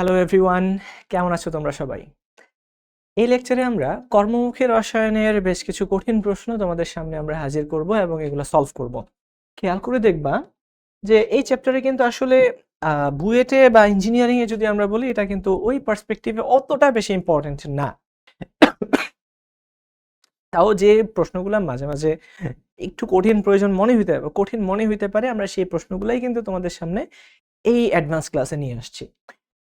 Hello everyone কেমন আছো তোমরা সবাই? এই লেকচারে আমরা কর্মমুখী রসায়নের বেশ কিছু কঠিন প্রশ্ন তোমাদের সামনে আমরা হাজির করব এবং এগুলো সলভ করব। খেয়াল করে দেখবা যে এই চ্যাপ্টারে কিন্তু আসলে বুয়েটে বা ইঞ্জিনিয়ারিং এ যদি আমরা বলি, এটা কিন্তু ওই পার্সপেক্টিভে অতটা বেশি ইম্পর্টেন্ট না। তাও যে প্রশ্নগুলো মাঝে মাঝে একটু কঠিন প্রয়োজন মনে হইতে, কঠিন মনে হইতে পারে, আমরা সেই প্রশ্নগুলাই কিন্তু তোমাদের সামনে এই অ্যাডভান্স ক্লাসে নিয়ে আসছি।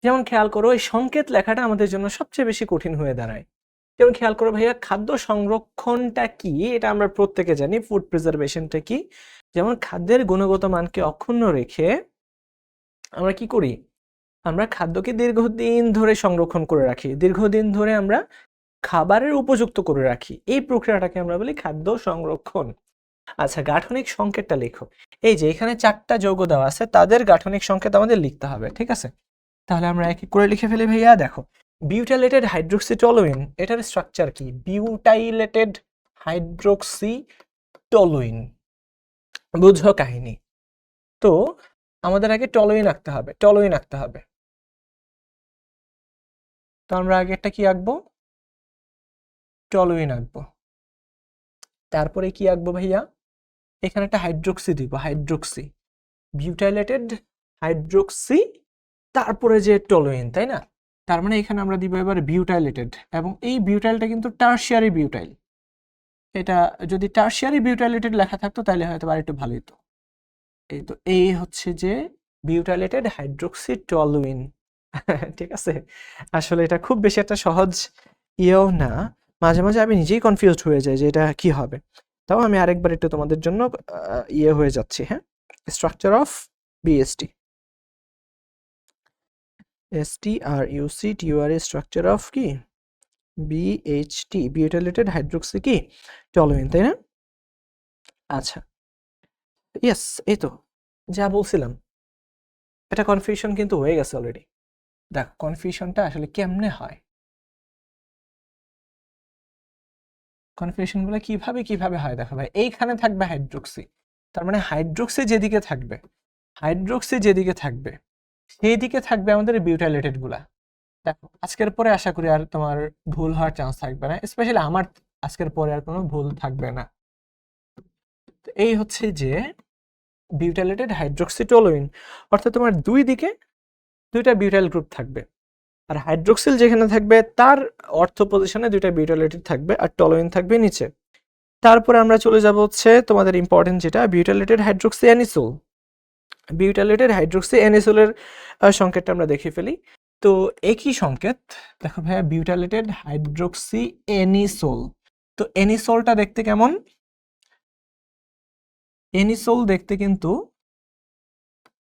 যেমন খেয়াল করো, এই সংকেত লেখাটা আমাদের জন্য সবচেয়ে বেশি কঠিন হয়ে দাঁড়ায়। যেমন খেয়াল করো ভাইয়া, খাদ্য সংরক্ষণটা কি? এটা আমরা প্রত্যেকে জানি ফুড প্রিজার্ভেশনটা কি? যেমন খাদ্যের গুণগত মানকে অক্ষুণ্ণ রেখে আমরা কি করি? আমরা খাদ্যকে দীর্ঘদিন ধরে সংরক্ষণ করে রাখি। দীর্ঘদিন ধরে আমরা খাবারের উপযুক্ত করে রাখি। এই প্রক্রিয়াটাকে আমরা বলি খাদ্য সংরক্ষণ। আচ্ছা গাঠনিক সংকেতটা লেখো। এই যে, এখানে চারটা যৌগ দেওয়া আছে, তাদের গাঠনিক সংকেত আমাদের লিখতে হবে, ঠিক আছে? তাহলে আমরা এক এক করে লিখে ফেলি ভাইয়া, দেখো। বিউটাইলেটেড হাইড্রোক্সিটলুইন এটার স্ট্রাকচার কি? বিউটাইলেটেড হাইড্রোক্সিটলুইন বুঝো কাহিনী। তো আমাদের আগে টলোইন আঁকতে হবে টলোইন আঁকতে হবে। তো আমরা আগে একটা কি আঁকবো? টলোইন আঁকবো। তারপরে কি আঁকবো ভাইয়া? এখানে একটা হাইড্রোক্সি দিব হাইড্রোক্সি বিউটাইলেটেড হাইড্রোক্সি তারপরে যে টলুইন তাই না? তার মানে এখানে আমরা দিব এবার বিউটাইলেটেড এবং এই বিউটাইলটা কিন্তু টার্সিয়ারি বিউটাইল এটা যদি টার্সিয়ারি বিউটাইলেটেড লেখা থাকতো তাহলে হয়তো আর একটু ভালো হতো এই তো এই হচ্ছে যে বিউটাইলেটেড হাইড্রোক্সি টলুইন ঠিক আছে? আসলে এটা খুব বেশি একটা সহজ ইয়েও না। মাঝে মাঝে আমি নিজেই কনফিউজড হয়ে যাই যে এটা কি হবে। তাও আমি আরেকবার একটু তোমাদের জন্য ইয়ে হয়ে যাচ্ছি হ্যাঁ? স্ট্রাকচার অফ বিএসটি এসটি আর ইউসি টিউআর স্ট্রাকচার অফ কি? বিএইচটি বিউটাইলেটেড হাইড্রোক্সি কি? টলুইন তাই না? আচ্ছা। ইয়েস এই তো। যা বলছিলাম। এটা কনফিউশন কিন্তু হয়ে গেছে অলরেডি দেখ কনফিউশনটা আসলে কেমনে হয়? কনফিউশনগুলো কীভাবে কীভাবে হয় দেখো ভাই? এইখানে থাকবে হাইড্রোক্সি তার মানে হাইড্রোক্সি যেদিকে থাকবে হাইড্রোক্সি যেদিকে থাকবে সেই দিকে থাকবে আমাদের বিউটাইলেটেডগুলা। দেখো, আজকের পরে আশা করি আর তোমার ভুল হওয়ার চান্স থাকবে না স্পেশালি আমার আজকের পরে আর কোনো ভুল থাকবে না। এই হচ্ছে যে বিউটাইলেটেড হাইড্রোক্সিটোলুইন অর্থাৎ তোমার দুই দিকে দুইটা বিউটাইল গ্রুপ থাকবে। আর হাইড্রোক্সিল যেখানে থাকবে, তার অর্থ পজিশনে দুইটা বিউটাইলেটেড থাকবে আর টলোইন থাকবে নিচে। তারপরে আমরা চলে যাব হচ্ছে তোমাদের ইম্পর্টেন্ট যেটা বিউটাইলেটেড হাইড্রোক্সি অ্যানিসোল বিউটাইলেটেড হাইড্রোক্সি অ্যানিসোলের সংকেতটা আমরা দেখে ফেলি। তো একই সংকেত, দেখো ভাইয়া বিউটাইলেটেড হাইড্রোক্সি এনিসোল তো এনিসোলটা দেখতে কেমন? এনিসোল দেখতে কিন্তু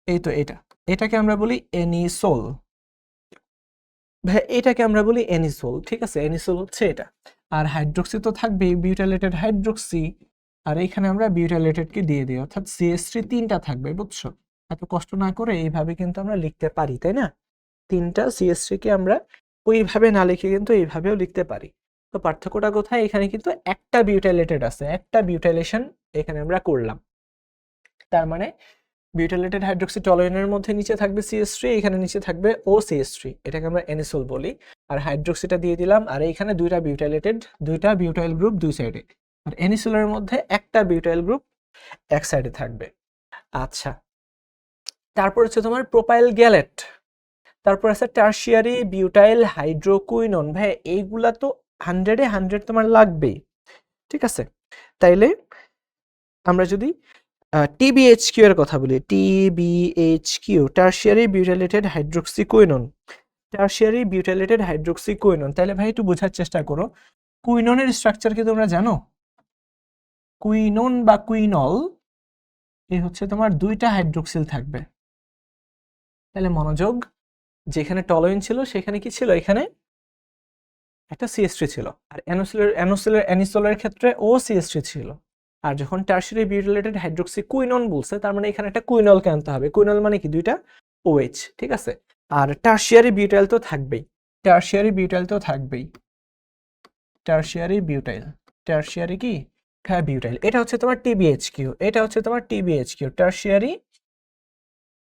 এই তো এটা, এটাকে আমরা বলি এনিসোল ভাই এটাকে আমরা বলি এনিসোল ঠিক আছে? এনিসোল হচ্ছে এটা। আর হাইড্রোক্সি তো থাকবেই বিউটাইলেটেড হাইড্রোক্সি আর এখানে আমরা বিউটাইলেটেডকে দিয়ে দিই, অর্থাৎ সিএস থ্রি তিনটা থাকবে, বুঝছ? এত কষ্ট না করে এইভাবে কিন্তু আমরা লিখতে পারি, তাই না? তিনটা সিএস কে আমরা ওইভাবে না লিখে কিন্তু এইভাবেও লিখতে পারি। তো পার্থক্যটা কোথায়? এখানে কিন্তু একটা বিউটাইলেটেড আছে, একটা বিউটাইলেশন এখানে আমরা করলাম। তার মানে বিউটাইলেটেড হাইড্রোক্সি টলুইনের মধ্যে নিচে থাকবে সিএস থ্রি, এখানে নিচে থাকবে ও সিএস থ্রি, এটাকে আমরা এনিসোল বলি। আর হাইড্রোক্সিটা দিয়ে দিলাম, আর এইখানে দুইটা বিউটাইলেটেড, দুইটা বিউটাইল গ্রুপ দুই সাইডে। আর এনিসোলের মধ্যে একটা বিউটাইল গ্রুপ এক সাইডে থাকবে। আচ্ছা তারপর হচ্ছে তোমার প্রোপাইল গ্যালেট তারপর আছে টার্সিয়ারি বিউটাইল হাইড্রোকুইনন ভাই এইগুলা তো হান্ড্রেডে হান্ড্রেড তোমার লাগবেই, ঠিক আছে? তাইলে আমরা যদি টিবিএইচকিউ এর কথা বলি টিবিএইচকিউ tertiary butylated hydroxyquinone tertiary butylated hydroxyquinone তাহলে ভাই একটু বোঝার চেষ্টা করো। কুইননের স্ট্রাকচার কি তোমরা জানো? কুইনন বা কুইনল এই হচ্ছে তোমার দুইটা হাইড্রোক্সিল থাকবে। তাহলে মনোযোগ, যেখানে টলোইন ছিল সেখানে কি ছিল? এখানে একটা সিএস ছিল। আর অ্যানোসিলের অ্যানোসিলের অ্যানিসোলের ক্ষেত্রে ও সিএস ছিল। আর যখন টার্সিয়ারি বিউটিলেটেড হাইড্রোক্সি কুইনন বলছে, তার মানে এখানে একটা কুইনলকে আনতে হবে। কুইনল মানে কি? দুইটা ওএইচ ঠিক আছে? আর টার্সিয়ারি বিউটাইল তো থাকবেই। টার্সিয়ারি বিউটাইল তো থাকবেই। টার্সিয়ারি বিউটাইল টার্সিয়ারি কি? হ্যাঁ বিউটাইল এটা হচ্ছে তোমার টিবিএইচকিউ এটা হচ্ছে তোমার টিবিএইচকিউ টার্সিয়ারি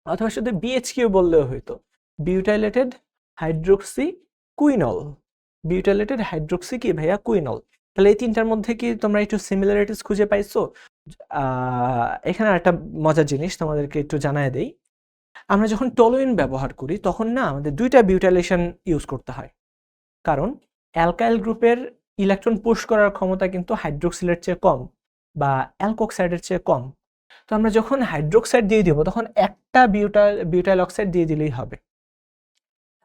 অথবা শুধু বিএইচকিউ বললেও হইতো। বিউটাইলেটেড হাইড্রোক্সি কুইনল বিউটাইলেটেড হাইড্রোক্সি কি ভাইয়া? কুইনল তাহলে এই তিনটার মধ্যে কি তোমরা একটু সিমিলারিটিস খুঁজে পাইছো? এখানে একটা মজার জিনিস তোমাদেরকে একটু জানায় দেই। আমরা যখন টলোইন ব্যবহার করি, তখন না আমাদের দুইটা বিউটাইলেশন ইউজ করতে হয়। কারণ অ্যালকাইল গ্রুপের ইলেকট্রন পুশ করার ক্ষমতা কিন্তু হাইড্রোক্সিলের চেয়ে কম বা অ্যালকোক্সাইডের চেয়ে কম। তো আমরা যখন হাইড্রোক্সাইড দিয়ে দিব, তখন একটা বিউটাইল বিউটাইল অক্সাইড দিয়ে দিলেই হবে।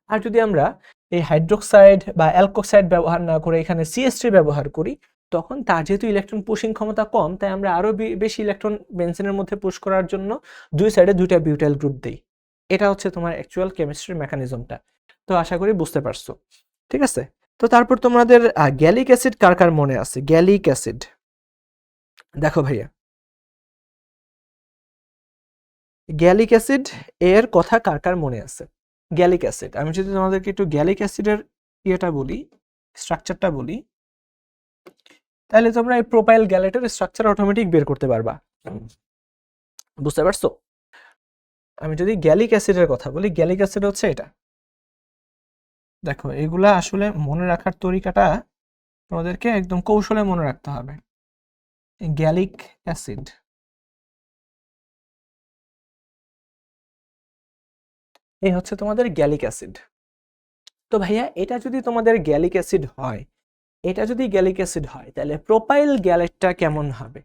আর যদি আমরা এই হাইড্রোক্সাইড বা অ্যালকোক্সাইড ব্যবহার না করে এখানে সিএস ব্যবহার করি, তখন তার যেহেতু ইলেকট্রন পুশিং ক্ষমতা কম, তাই আমরা আরও বেশি ইলেকট্রন বেনজিনের মধ্যে পুশ করার জন্য দুই সাইডে দুইটা বিউটাইল গ্রুপ দিই। এটা হচ্ছে তোমার অ্যাকচুয়াল কেমিস্ট্রির মেকানিজমটা তো আশা করি বুঝতে পারছ। ঠিক আছে? তো তারপর তোমাদের গ্যালিক অ্যাসিড কার কার মনে আছে? Gallic acid. দেখো ভাইয়া। গ্যালিক অ্যাসিড এর কথা কার কার মনে আছে? Gallic acid. আমি যদি তোমাদেরকে একটু গ্যালিক অ্যাসিডের ইয়েটা বলি, স্ট্রাকচারটা বলি, তাহলে তোমরা এই প্রোপাইল গ্যালেটের স্ট্রাকচার অটোমেটিক বের করতে পারবা। বুঝতে পারছ? আমি যদি গ্যালিক অ্যাসিডের কথা বলি, গ্যালিক অ্যাসিড হচ্ছে এটা। দেখো, এগুলা আসলে মনে রাখার তরিকাটা তোমাদেরকে একদম কৌশলে মনে রাখতে হবে। Gallic acid. এই হচ্ছে তোমাদের গ্যালিক অ্যাসিড। তো ভাইয়া, এটা যদি তোমাদের গ্যালিক অ্যাসিড হয়, এটা যদি গ্যালিক অ্যাসিড হয়, তাহলে প্রোপাইল গ্যালেটটা কেমন হবে?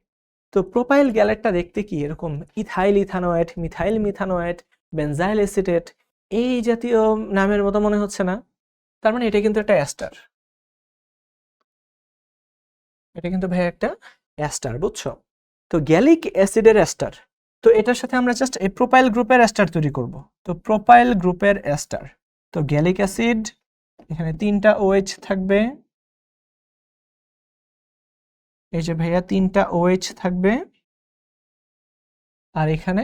তো প্রোপাইল গ্যালেটটা দেখতে কি? এরকম ethyl ethanoate, methyl methanoate, benzyl acetate এই জাতীয় নামের মতো মনে হচ্ছে না? তার মানে এটা কিন্তু একটা অ্যাস্টার। এটা কিন্তু ভাই একটা অ্যাস্টার, বুঝছ? তো গ্যালিক অ্যাসিডের অ্যাস্টার। তো এটার সাথে আমরা জাস্ট এই প্রোপাইল গ্রুপের অ্যাস্টার তৈরি করব। তো প্রোপাইল গ্রুপের অ্যাস্টার। তো গ্যালিক অ্যাসিড, এখানে তিনটা ওএইচ থাকবে। এই যে ভাইয়া তিনটা ওএইচ থাকবে। আর এখানে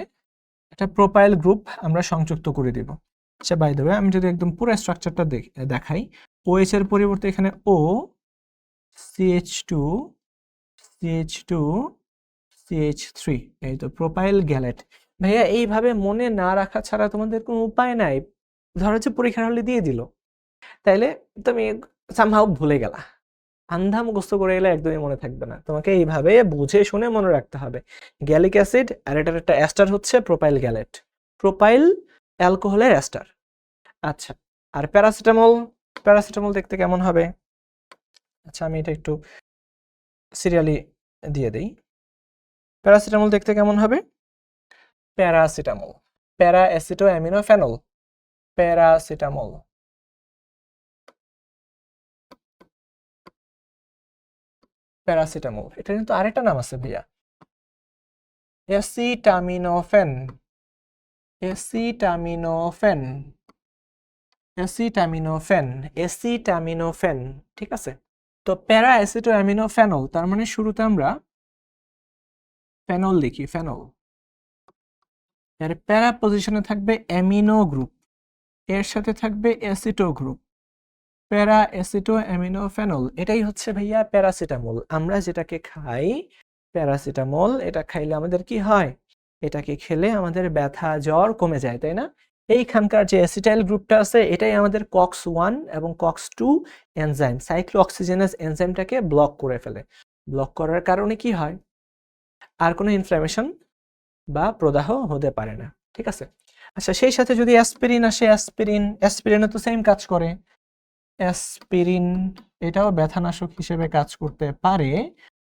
একটা প্রোপাইল গ্রুপ আমরা সংযুক্ত করে দিব। আচ্ছা বাই দ্য আমি যদি একদম পুরো স্ট্রাকচারটা দেখাই ওএইচ এর পরিবর্তে এখানে O CH two CH two CH three এই তো প্রোপাইল গ্যালেট ভাইয়া, এইভাবে মনে না রাখা ছাড়া তোমাদের কোনো উপায় নাই। ধরো হচ্ছে পরীক্ষার হলে দিয়ে দিল। তাইলে তুমি সামহাও ভুলে গেলা। আন্ধা মুখস্থ করে গেলে একদমই মনে থাকবে না। তোমাকে এইভাবে বুঝে শুনে মনে রাখতে হবে। গ্যালিক অ্যাসিড আর এটার একটা অ্যাস্টার হচ্ছে প্রোপাইল গ্যালেট প্রোপাইল অ্যালকোহলের অ্যাস্টার আচ্ছা আর প্যারাসিটামল প্যারাসিটামল দেখতে কেমন হবে? আচ্ছা আমি এটা একটু সিরিয়ালি দিয়ে দেই। প্যারাসিটামল দেখতে কেমন হবে? Paracetamol para aceto amino phenol paracetamol. Paracetamol, এটা কিন্তু আরেকটা নাম আছে, ভাইয়া। অ্যাসিটামিনোফেন অ্যাসিটামিনোফেন অ্যাসিটামিনোফেন অ্যাসিটামিনোফেন ঠিক আছে? তো প্যারা অ্যামিনোফেনল তার মানে শুরুতে আমরা ফেনল লিখি ফেনল এর প্যারা পজিশনে থাকবে অ্যামিনো গ্রুপ এর সাথে থাকবে অ্যাসিটো গ্রুপ প্যারা অ্যাসিটো অ্যামিনো ফেনল এটাই হচ্ছে ভাইয়া প্যারাসিটামল আমরা যেটাকে খাই প্যারাসিটামল এটা খাইলে আমাদের কি হয়? এটাকে খেলে আমাদের ব্যথা, জ্বর কমে যায়, তাই না? এইখানকার যে অ্যাসিটাইল গ্রুপটা আছে, এটাই আমাদের কক্স ওয়ান এবং COX two enzyme cyclooxygenase এনজাইমটাকে ব্লক করে ফেলে। ব্লক করার কারণে কি হয়? আর কোনো ইনফ্লামেশন বা প্রদাহ হতে পারে না, ঠিক আছে? আচ্ছা সেই সাথে যদি অ্যাসপিরিন আসে অ্যাসপিরিন অ্যাসপিরিনও তো সেম কাজ করে। অ্যাসপিরিন এটাও ব্যথানাশক হিসেবে কাজ করতে পারে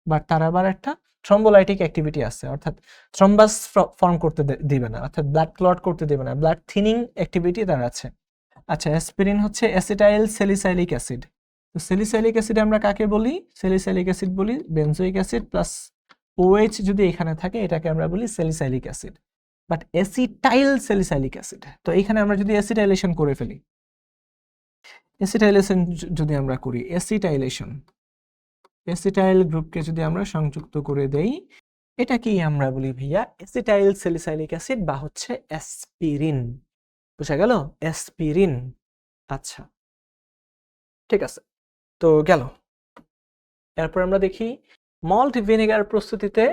বাট তার আবার একটা থ্রম্বোলাইটিক অ্যাক্টিভিটি আছে, অর্থাৎ থ্রম্বাস ফর্ম করতে দিবে না, অর্থাৎ ব্লাড ক্লট করতে দিবে না ব্লাড থিনিং অ্যাক্টিভিটি তার আছে। আচ্ছা অ্যাসপিরিন হচ্ছে অ্যাসিটাইল সেলিসাইলিক অ্যাসিড তো সেলিসাইলিক অ্যাসিড আমরা কাকে বলি? সেলিসাইলিক অ্যাসিড বলি বেনজোইক অ্যাসিড প্লাস ওএইচ যদি এখানে থাকে, এটাকে আমরা বলি salicylic acid but acetyl salicylic acid তো এখানে আমরা যদি অ্যাসিটাইলেশন করে ফেলি অ্যাসিটাইলেশন যদি আমরা করি অ্যাসিটাইলেশন অ্যাসিটাইল গ্রুপকে যদি আমরা সংযুক্ত করে দেই, এটাকেই আমরা বলি ভাইয়া অ্যাসিটাইল সেলিসাইলিক অ্যাসিড বা হচ্ছে অ্যাসপিরিন বুঝা গেল? অ্যাসপিরিন আচ্ছা। ঠিক আছে। তো গেল। এরপর আমরা দেখি মল্ট ভিনেগার প্রস্তুতিতে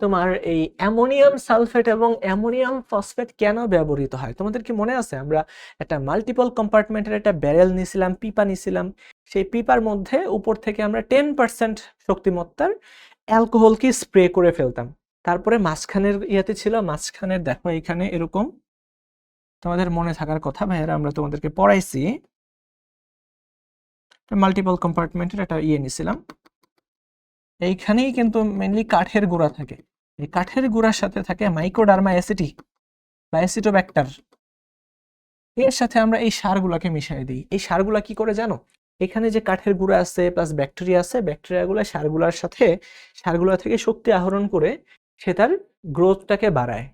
তোমার এই অ্যামোনিয়াম সালফেট এবং অ্যামোনিয়াম ফসফেট কেন ব্যবহৃত হয়? তোমাদের কি মনে আছে? আমরা একটা মাল্টিপল কম্পার্টমেন্টের একটা ব্যারেল নিছিলাম পিপা নিছিলাম সেই পিপার মধ্যে উপর থেকে আমরা টেন পার্সেন্ট শক্তিমত্তার অ্যালকোহলকে স্প্রে করে ফেলতাম। তারপরে মাঝখানের ইয়েতে ছিল, মাঝখানের দেখো এখানে এরকম। তোমাদের মনে থাকার কথা ভাইয়ারা, আমরা তোমাদেরকে পড়াইছি। মাল্টিপল কম্পার্টমেন্টের একটা ইয়ে নিছিলাম এইখানেই কিন্তু মেনলি কাঠের গুঁড়া থাকে। এই কাঠের গুঁড়ার সাথে থাকে মাইক্রোডার্মা অ্যাসিটি বা অ্যাসিটোব্যাক্টার এর সাথে আমরা এই সারগুলোকে মিশিয়ে দিই। এই সারগুলা কি করে জানো? এখানে যে কাঠের গুঁড়া আছে প্লাস ব্যাকটেরিয়া আছে ব্যাকটেরিয়াগুলো সারগুলার সাথে, সারগুলা থেকে শক্তি আহরণ করে সে তার গ্রোথটাকে বাড়ায়।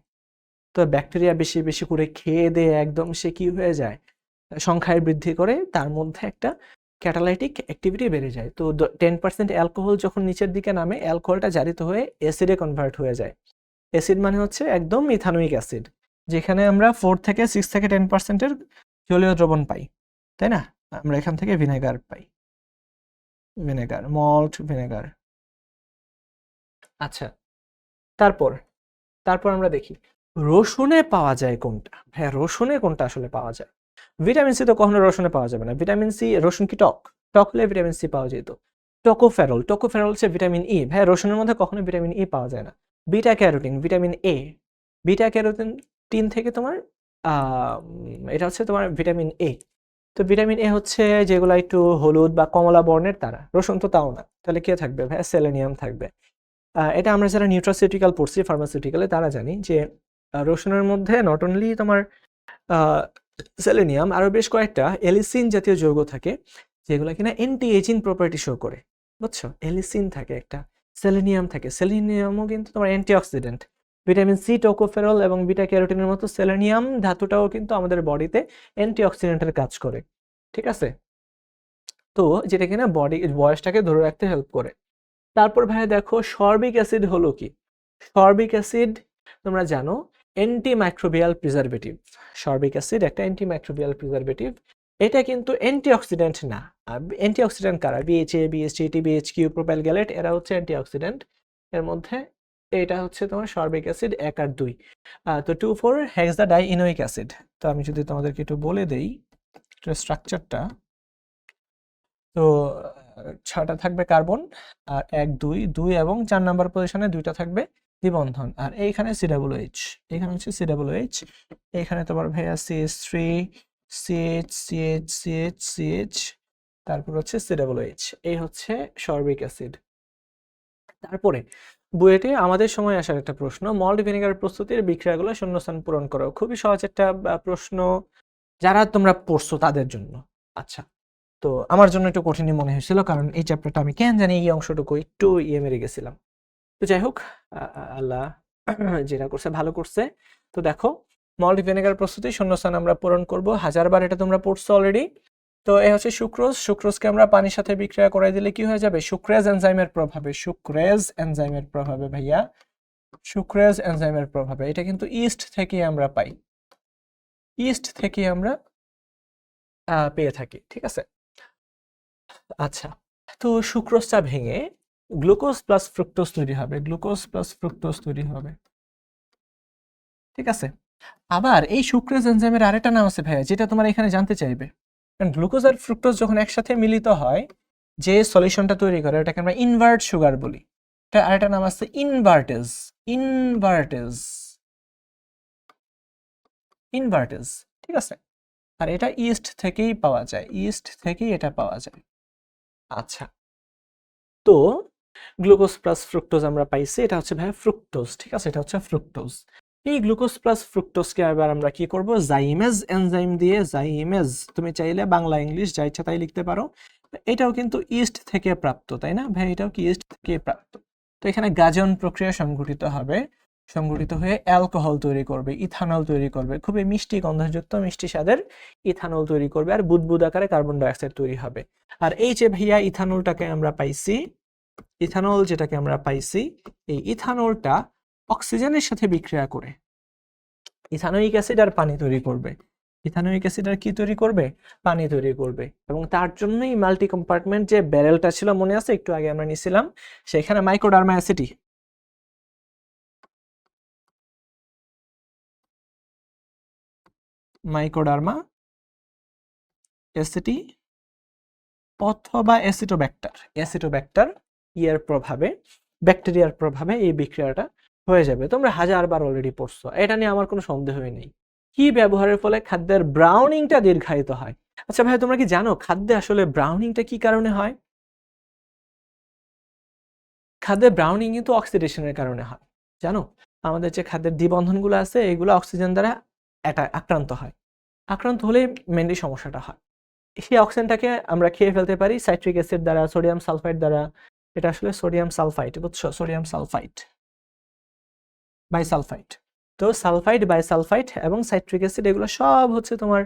তো ব্যাকটেরিয়া বেশি বেশি করে খেয়ে দিয়ে একদম সে কি হয়ে যায়? সংখ্যায় বৃদ্ধি করে, তার মধ্যে একটা ক্যাটালাইটিক অ্যাক্টিভিটি বেড়ে যায়। তো টেন পার্সেন্ট অ্যালকোহল যখন নিচের দিকে নামে অ্যালকোহলটা জারিত হয়ে অ্যাসিডে কনভার্ট হয়ে যায়। অ্যাসিড মানে হচ্ছে একদম ইথানোইক অ্যাসিড যেখানে আমরা ফোর থেকে সিক্স থেকে টেন পার্সেন্টের জলীয় দ্রবণ পাই, তাই না? আমরা এখান থেকে ভিনেগার পাই। ভিনেগার মল্ট ভিনেগার আচ্ছা তারপর তারপর আমরা দেখি, রসুনে পাওয়া যায় কোনটা? হ্যাঁ রসুনে কোনটা আসলে পাওয়া যায়? ভিটামিন সি তো কখনো রসুনে পাওয়া যাবে না। ভিটামিন সি রসুন কি টক? টক হলে ভিটামিন সি পাওয়া যেত। টোকোফেরল টোকোফেরল হচ্ছে ভিটামিন ই ভাই রসুনের মধ্যে কখনো ভিটামিন ই পাওয়া যায় না। Beta carotene vitamin A beta carotene tin থেকে তোমার এটা হচ্ছে তোমার ভিটামিন এ তো ভিটামিন এ হচ্ছে যেগুলো একটু হলুদ বা কমলা বর্ণের তারা। রসুন তো তাও না। তাহলে কে থাকবে ভাই সেলেনিয়াম থাকবে। এটা আমরা যারা নিউট্রাসিউটিক্যাল পড়ছি ফার্মাসিউটিক্যালে তারা জানি যে রসুনের মধ্যে নট অনলি তোমার সেলেনিয়াম আরও বেশ কয়েকটা এলিসিন জাতীয় যৌগ থাকে, যেগুলো কিনা অ্যান্টি এজিং প্রপার্টি শো করে। বুঝছ? এলিসিন থাকে একটা, সেলেনিয়াম থাকে। সেলেনিয়ামও কিন্তু তোমার অ্যান্টিঅক্সিডেন্ট। ভিটামিন সি, টোকোফেরল এবং বিটা ক্যারোটিনের মতো সেলেনিয়াম ধাতুটাও কিন্তু আমাদের বডিতে অ্যান্টিঅক্সিডেন্টের কাজ করে। ঠিক আছে? তো যেটা কিনা বডি, বয়সটাকে ধরে রাখতে হেল্প করে। তারপর ভাই দেখো, সর্বিক অ্যাসিড হলো কি? সর্বিক অ্যাসিড তোমরা জানো অ্যান্টিমাইক্রোবিয়াল প্রিজারভেটিভ সর্বিক অ্যাসিড একটা অ্যান্টিমাইক্রোবিয়াল প্রিজারভেটিভ এটা কিন্তু অ্যান্টিঅক্সিডেন্ট না। অ্যান্টিঅক্সিডেন্ট কারা? BHA BST TBH Q propyl gallate এরা হচ্ছে অ্যান্টিঅক্সিডেন্ট এর মধ্যে এটা হচ্ছে তোমার সর্বিক অ্যাসিড এক আর দুই। তো two four hexadienoic acid তো আমি যদি তোমাদেরকে একটু বলে দেই স্ট্রাকচারটা তো ছটা থাকবে কার্বন আর এক, দুই দুই এবং চার নাম্বার পজিশনে দুইটা থাকবে দ্বিবন্ধন। আর এইখানে সিডাব্লিউএইচ এখানে হচ্ছে সিডাব্লিউএইচ এখানে তোমার ভাইয়া CH three CH CH CH CH তারপর হচ্ছে সিডাব্লিউএইচ এই হচ্ছে সর্বিক অ্যাসিড। তারপরে, বুয়েটে আমাদের সময় আসার একটা প্রশ্ন, মল্ট ভিনেগার প্রস্তুতির বিক্রিয়াগুলো শূন্যস্থান পূরণ করো। খুবই সহজ একটা প্রশ্ন। যারা তোমরা পড়ছো তাদের জন্য। আচ্ছা তো আমার জন্য একটু কঠিনই মনে হয়েছিল, কারণ এই চ্যাপ্টারটা আমি কেন জানি এই অংশটুকু একটু ইয়ে মেরে গেছিলাম। তো যাই হোক আল্লাহ যেটা করছে ভালো করছে। তো দেখো মল্ট ভিনেগার প্রস্তুতি, শূন্যস্থান আমরা পূরণ করব। হাজারবার এটা তোমরা পড়ছো অলরেডি তো এই হচ্ছে সুক্রোজ। সুক্রোজকে আমরা পানির সাথে বিক্রিয়া করাই দিলে কি হয়ে যাবে? সুক্রেজ এনজাইমের প্রভাবে, সুক্রেজ এনজাইমের প্রভাবে ভাইয়া। সুক্রেজ এনজাইমের প্রভাবে। এটা কিন্তু ইস্ট থেকে আমরা পাই। ইস্ট থেকে আমরা পেয়ে থাকি, ঠিক আছে? আচ্ছা তো সুক্রোজটা ভেঙে গ্লুকোজ প্লাস ফ্রুক্টোজ তৈরি হবে, গ্লুকোজ প্লাস ফ্রুক্টোজ তৈরি হবে। ঠিক আছে? আবার এই সুক্রেজ এনজাইমের আরেকটা নাম আছে ভাইয়া, যেটা তোমার এখানে জানতে চাইবে। কারণ গ্লুকোজ আর ফ্রুক্টোজ যখন একসাথে মিলিত হয়, যে সলিউশনটা তৈরি করে ওটাকে আমরা ইনভার্ট সুগার বলি। এটা আরেকটা নাম আছে ইনভার্টেজ ইনভার্টেজ। ইনভার্টেজ, ঠিক আছে? আর এটা ইস্ট থেকেই পাওয়া যায়, ইস্ট থেকেই এটা পাওয়া যায়। আচ্ছা। তো গ্লুকোজ প্লাস ফ্রুক্টোজ আমরা পাইছি, এটা হচ্ছে ভাইয়া ফ্রুক্টোজ, ঠিক আছে? এটা হচ্ছে ফ্রুক্টোজ। এই গ্লুকোজ প্লাস ফ্রুক্টোজকে এবার আমরা কি করব? জাইমেজ এনজাইম দিয়ে, জাইমেজ, তুমি চাইলে বাংলা, ইংলিশ, যা ইচ্ছা তাই লিখতে পারো। এটাও কিন্তু ইস্ট থেকে প্রাপ্ত, তাই না? ভাই এটাও কি ইস্ট থেকে প্রাপ্ত? তো এখানে গাজন প্রক্রিয়া সংঘটিত হবে, সংঘটিত হয়ে অ্যালকোহল তৈরি করবে, ইথানল তৈরি করবে। খুবই মিষ্টি গন্ধযুক্ত, মিষ্টি স্বাদের ইথানল তৈরি করবে, আর বুদবুদ আকারে কার্বন ডাইঅক্সাইড তৈরি হবে। আর এই যে ভাইয়া ইথানলটাকে আমরা পাইছি ইথানল যেটাকে আমরা পাইছি, এই ইথানলটা অক্সিজেনের সাথে বিক্রিয়া করে। ইথানোয়িক অ্যাসিড আর পানি তৈরি করবে। ইথানোয়িক অ্যাসিড আর কি তৈরি করবে? পানি তৈরি করবে। এবং তার জন্যই মাল্টি কম্পার্টমেন্ট যে ব্যারেলটা ছিল মনে আছে? একটু আগে আমরা নিছিলাম, সেখানে মাইক্রোডার্মা অ্যাসিটি মাইক্রোডার্মা অ্যাসিটি অথবা অ্যাসিটোব্যাক্টার অ্যাসিটোব্যাক্টার ইয়ার প্রভাবে, ব্যাকটেরিয়ার প্রভাবে এই বিক্রিয়াটা হয়ে যাবে। তোমরা হাজারবার অলরেডি পড়ছো। এটা নিয়ে আমার কোনো সন্দেহই নেই। কি ব্যবহারের ফলে খাদ্যের ব্রাউনিংটা দীর্ঘায়িত হয়? আচ্ছা ভাই, তোমরা কি জানো খাদ্যে আসলে ব্রাউনিংটা কি কারণে হয়? খাদ্যের ব্রাউনিং কিন্তু অক্সিডেশনের কারণে হয়। জানো? আমাদের যে খাদ্যের দ্বিবন্ধনগুলো আছে, এগুলো অক্সিজেন দ্বারা এটা আক্রান্ত হয়। আক্রান্ত হলে মেনলি সমস্যাটা হয়। সেই অক্সিজেনটাকে আমরা খেয়ে ফেলতে পারি সাইট্রিক অ্যাসিড দ্বারা সোডিয়াম সালফাইড দ্বারা এটা আসলে সোডিয়াম সালফাইট বুঝছ? Sodium sulphide. বাইসালফাইড তো সালফাইড বাইসালফাইড এবং সাইট্রিক অ্যাসিড এগুলো সব হচ্ছে তোমার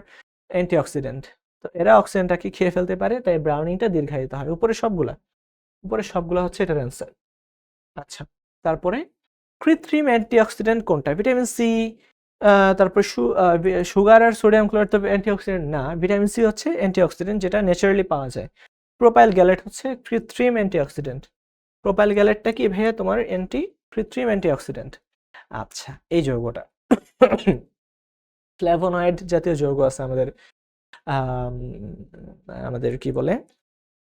অ্যান্টিঅক্সিডেন্ট তো এরা অক্সিজেনটাকে খেয়ে ফেলতে পারে? তাই ব্রাউনিংটা দীর্ঘায়িত হয়। উপরে সবগুলা। উপরে সবগুলা হচ্ছে এটার অ্যান্সার আচ্ছা তারপরে কৃত্রিম অ্যান্টিঅক্সিডেন্ট কোনটা? ভিটামিন সি তারপর সুগার আর সোডিয়াম ক্লোরাইড তো অ্যান্টিঅক্সিডেন্ট না। ভিটামিন সি হচ্ছে অ্যান্টিঅক্সিডেন্ট যেটা ন্যাচারালি পাওয়া যায়। প্রোপাইল গ্যালেট হচ্ছে কৃত্রিম অ্যান্টিঅক্সিডেন্ট প্রোপাইল গ্যালেটটা কি ভাইয়া তোমার অ্যান্টি কৃত্রিম অ্যান্টিঅক্সিডেন্ট আচ্ছা এই যৌগটা। ফ্ল্যাভোনয়েড জাতীয় যৌগ আছে আমাদের আমাদের কি বলে?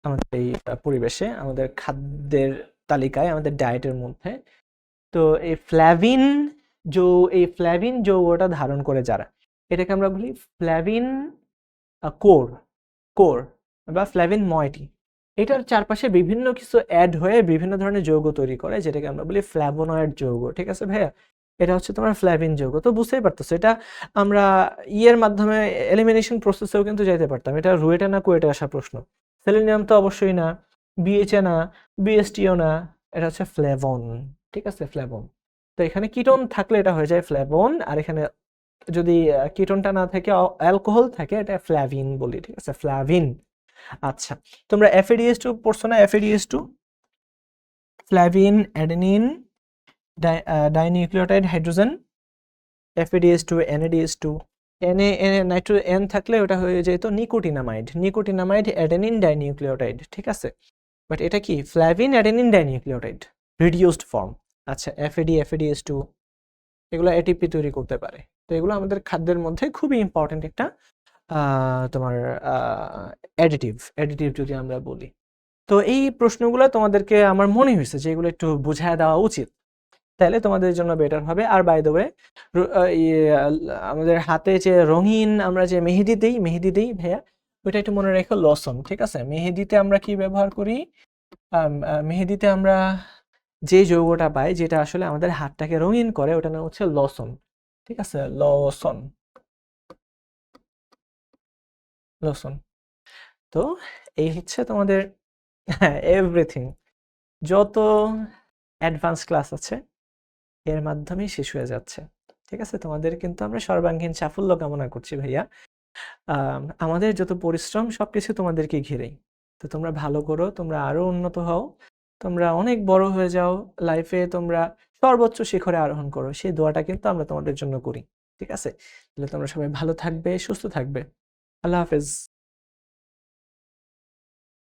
আমাদের এই পরিবেশে, আমাদের খাদ্যের তালিকায়, আমাদের ডায়েটের মধ্যে। তো এই ফ্ল্যাভিন যৌ, এই ফ্ল্যাভিন যৌগটা ধারণ করে যারা, এটাকে আমরা বলি ফ্ল্যাভিন কোর কোর। বা ফ্ল্যাভিন ময়টি এটার চারপাশে বিভিন্ন কিছু অ্যাড হয়ে বিভিন্ন ধরনের যৌগ তৈরি করে, যেটাকে আমরা বলি ফ্ল্যাভোনয়েড যৌগ, ঠিক আছে ভাইয়া? এটা হচ্ছে তোমার ফ্ল্যাভিন যৌগ। তো বুঝতেই পারতেছো, এটা আমরা ইয়ের মাধ্যমে এলিমিনেশন প্রসেসেও কিন্তু যেতে পারতাম। এটা রুয়েটে না কুয়েটে আসা প্রশ্ন। সেলেনিয়াম তো অবশ্যই না বিএচএ না বিএসটিও না, এটা হচ্ছে ফ্ল্যাভন ঠিক আছে ফ্ল্যাভন তো এখানে কিটোন থাকলে এটা হয়ে যায় ফ্ল্যাভন আর এখানে যদি কিটোনটা না থাকে অ্যালকোহল থাকে, এটা ফ্ল্যাভিন বলি, ঠিক আছে? ফ্ল্যাভিন আচ্ছা তোমরা এফএডিএস টু পড়ছো না? FADS two flavin adenine dinucleotide hydrogen FADS two NADS two এনে নাইট্রো এন থাকলে ওটা হয়ে যেত নিকোটিনামাইড। নিকোটিনামাইড অ্যাডেনিন ডাইনিউক্লিওটাইড ঠিক আছে? বাট এটা কি? Flavin adenine dinucleotide reduced form আচ্ছা এফএডি এফএডিএস টু এগুলো এটিপি তৈরি করতে পারে। তো এগুলো আমাদের খাদ্যের মধ্যে খুবই ইম্পর্টেন্ট একটা তোমার অ্যাডিটিভ অ্যাডিটিভ যদি আমরা বলি। তো এই প্রশ্নগুলো তোমাদেরকে আমার মনে হয়েছে যে এগুলো একটু বুঝায় দেওয়া উচিত। তাহলে তোমাদের জন্য বেটার হবে। আর বাই ওয়ে আমাদের হাতে যে রঙিন আমরা যে মেহেদি দিই মেহেদি দিই ভাইয়া, ওইটা একটু মনে রেখো লসন, ঠিক আছে? মেহেদিতে আমরা কি ব্যবহার করি? মেহেদিতে আমরা যে যৌগটা পাই, যেটা আসলে আমাদের হাতটাকে রঙিন করে, ওটা নাম হচ্ছে লসন, ঠিক আছে? লসন। লসন। তো এই হচ্ছে তোমাদের এভরিথিং যত অ্যাডভান্স ক্লাস আছে এর মাধ্যমেই শেষ হয়ে যাচ্ছে। ঠিক আছে? তোমাদের কিন্তু আমরা সর্বাঙ্গীন সাফল্য কামনা করছি ভাইয়া। আম, আমাদের যত পরিশ্রম সবকিছু তোমাদেরকে ঘিরেই। তো তোমরা ভালো করো তোমরা আরও উন্নত হও। তোমরা অনেক বড় হয়ে যাও লাইফে তোমরা সর্বোচ্চ শিখরে আরোহণ করো। সেই দোয়াটা কিন্তু আমরা তোমাদের জন্য করি। ঠিক আছে? তাহলে তোমরা সবাই ভালো থাকবে সুস্থ থাকবে। আল্লাহ হাফেজ